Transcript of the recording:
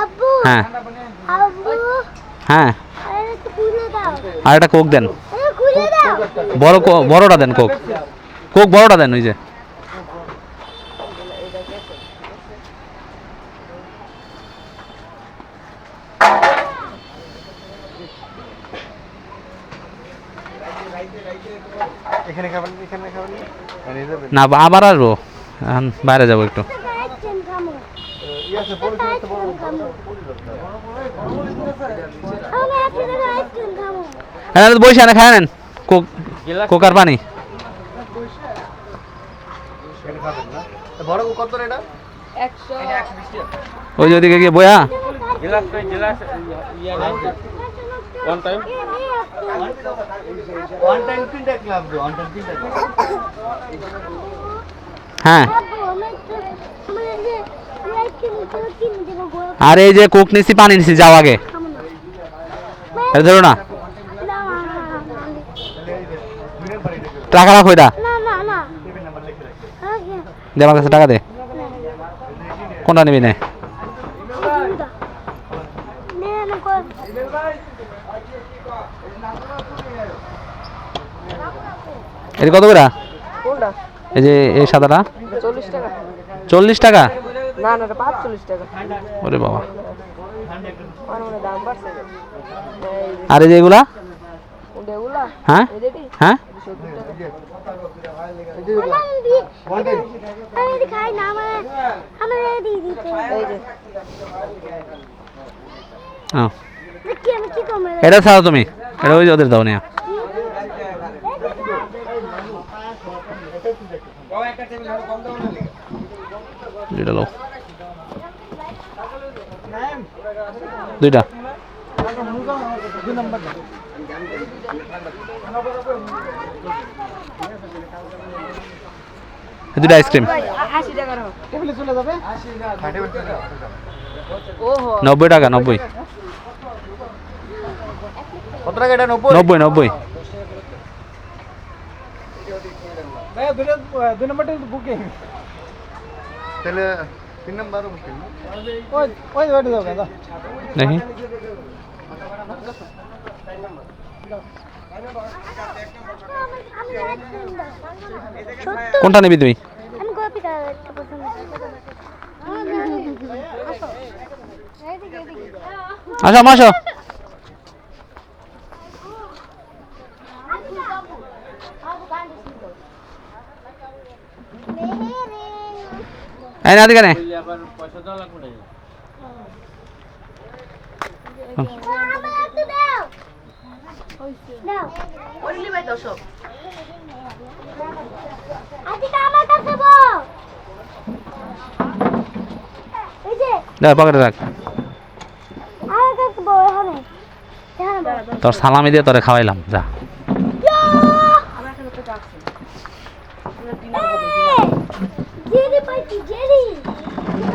আব্বু হ্যাঁ। আব্বু হ্যাঁ। আরে একটু কোক দেন। বড় বড়টা দেন কোক। কোক বড়টা দেন ওই যে। না আবার আসব। এখন বাইরে যাব একটু আইসক্রিম খামো ই আছে বড় আইসক্রিম খামো আমি একটা জায়গায় আইসক্রিম খামো হ্যাঁ বসে না খায় নেন কোকার পানি। না তো বড় কত ওই যে ওদিকে গিয়ে বয়া। হ্যাঁ। আর এই যে কোক নিছি পানি নিছি যাও আগে। ধরো না। টাকা রাখো আগে দে আমার কাছে টাকা দে। কোনটা নিবি নে? এটা কত করে? এই যে এই সাদাটা? চল্লিশ টাকা। চল্লিশ টাকা? না না এটা পাঁচচল্লিশ টাকা। ওরে বাবা। আর এই যে এগুলা? হ্যাঁ? হ্যাঁ? এটা ছাড়ো তুমি। এটা ওই ওদের দাও নিয়া। দুইটা লো দুইটা। দুইটা আইসক্রিম নব্বই টাকা নব্বই। নব্বই? নব্বই নব্বই। তাহলে তিন নাম্বার কোনটা নেবি তুমি? আচ্ছা আসো মাসো এই না দিকে নে আবার পয়সা দেওয়া লাগবে না ওইলি ভাই দশক আমার কাছে বল এই পকেটে রাখ। তোর সালামি দিয়ে তোরে খাওয়াইলাম যা। আমার Jenny, Mikey, Jenny!